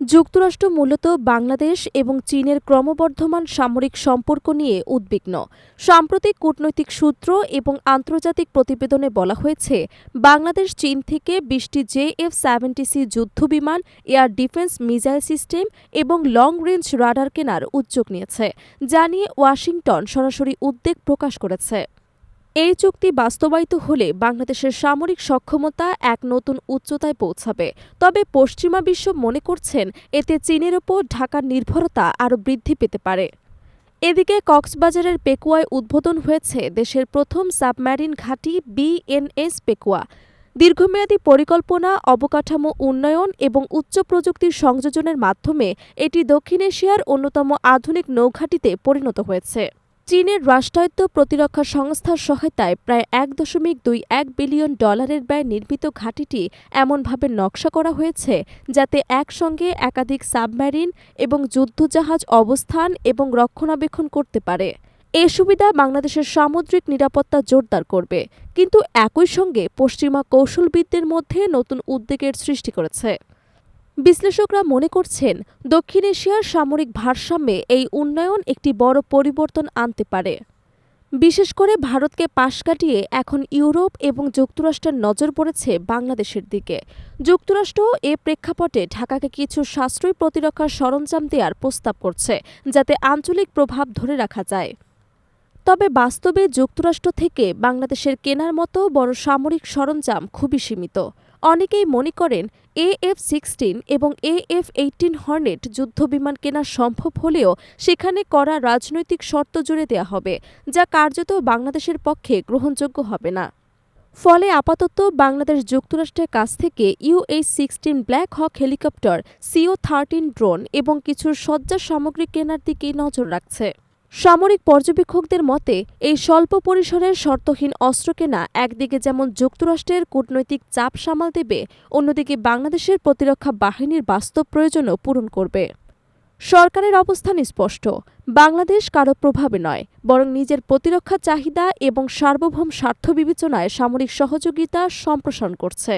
যুক্তরাষ্ট্র মূলত বাংলাদেশ এবং চীনের ক্রমবর্ধমান সামরিক সম্পর্ক নিয়ে উদ্বিগ্ন। সাম্প্রতিক কূটনৈতিক সূত্র এবং আন্তর্জাতিক প্রতিবেদনে বলা হয়েছে, বাংলাদেশ চীন থেকে বিশটি জে জেএফ সেভেন্টিসি যুদ্ধবিমান, এয়ার ডিফেন্স মিসাইল সিস্টেম এবং লং রেঞ্জ রাডার কেনার উদ্যোগ নিয়েছে, যা নিয়ে ওয়াশিংটন সরাসরি উদ্বেগ প্রকাশ করেছে। এই চুক্তি বাস্তবায়িত হলে বাংলাদেশের সামরিক সক্ষমতা এক নতুন উচ্চতায় পৌঁছাবে। তবে পশ্চিমা বিশ্ব মনে করছেন এতে চীনের ওপর ঢাকার নির্ভরতা আরও বৃদ্ধি পেতে পারে। এদিকে কক্সবাজারের পেকুয়ায় উদ্বোধন হয়েছে দেশের প্রথম সাবমেরিন ঘাঁটি বিএনএস পেকুয়া। দীর্ঘমেয়াদী পরিকল্পনা, অবকাঠামো উন্নয়ন এবং উচ্চ প্রযুক্তির সংযোজনের মাধ্যমে এটি দক্ষিণ এশিয়ার অন্যতম আধুনিক নৌঘাঁটিতে পরিণত হয়েছে। চীনের রাষ্ট্রায়ত্ত প্রতিরক্ষা সংস্থার সহায়তায় প্রায় এক দশমিক দুই এক বিলিয়ন ডলারের ব্যয় নির্মিত ঘাঁটিটি এমনভাবে নকশা করা হয়েছে যাতে একসঙ্গে একাধিক সাবমেরিন এবং যুদ্ধজাহাজ অবস্থান এবং রক্ষণাবেক্ষণ করতে পারে। এ সুবিধা বাংলাদেশের সামুদ্রিক নিরাপত্তা জোরদার করবে, কিন্তু একই সঙ্গে পশ্চিমা কৌশলবিদদের মধ্যে নতুন উদ্বেগের সৃষ্টি করেছে। বিশ্লেষকরা মনে করছেন, দক্ষিণ এশিয়ার সামরিক ভারসাম্যে এই উন্নয়ন একটি বড় পরিবর্তন আনতে পারে। বিশেষ করে ভারতকে পাশ কাটিয়ে এখন ইউরোপ এবং যুক্তরাষ্ট্রের নজর পড়েছে বাংলাদেশের দিকে। যুক্তরাষ্ট্র এ প্রেক্ষাপটে ঢাকাকে কিছু সাশ্রয়ী প্রতিরক্ষার সরঞ্জাম দেওয়ার প্রস্তাব করছে, যাতে আঞ্চলিক প্রভাব ধরে রাখা যায়। তবে বাস্তবে যুক্তরাষ্ট্র থেকে বাংলাদেশের কেনার মতো বড় সামরিক সরঞ্জাম খুবই সীমিত। অনেকেই মনে করেন এএফ সিক্সটিন এবং এএফ এইটিন হর্নেট যুদ্ধবিমান কেনা সম্ভব হলেও সেখানে করা রাজনৈতিক শর্ত জুড়ে দেওয়া হবে, যা কার্যত বাংলাদেশের পক্ষে গ্রহণযোগ্য হবে না। ফলে আপাতত বাংলাদেশ যুক্তরাষ্ট্রের কাছ থেকে UH sixteen Black Hawk helicopter, CO thirteen drone এবং কিছু সজ্জা সামগ্রী কেনার দিকেই নজর রাখছে। সামরিক পর্যবেক্ষকদের মতে, এই স্বল্প পরিসরের শর্তহীন অস্ত্র কেনা একদিকে যেমন যুক্তরাষ্ট্রের কূটনৈতিক চাপ সামাল দেবে, অন্যদিকে বাংলাদেশের প্রতিরক্ষা বাহিনীর বাস্তব প্রয়োজনও পূরণ করবে। সরকারের অবস্থান স্পষ্ট, বাংলাদেশ কারও প্রভাবে নয়, বরং নিজের প্রতিরক্ষা চাহিদা এবং সার্বভৌম স্বার্থ বিবেচনায় সামরিক সহযোগিতা সম্প্রসারণ করছে।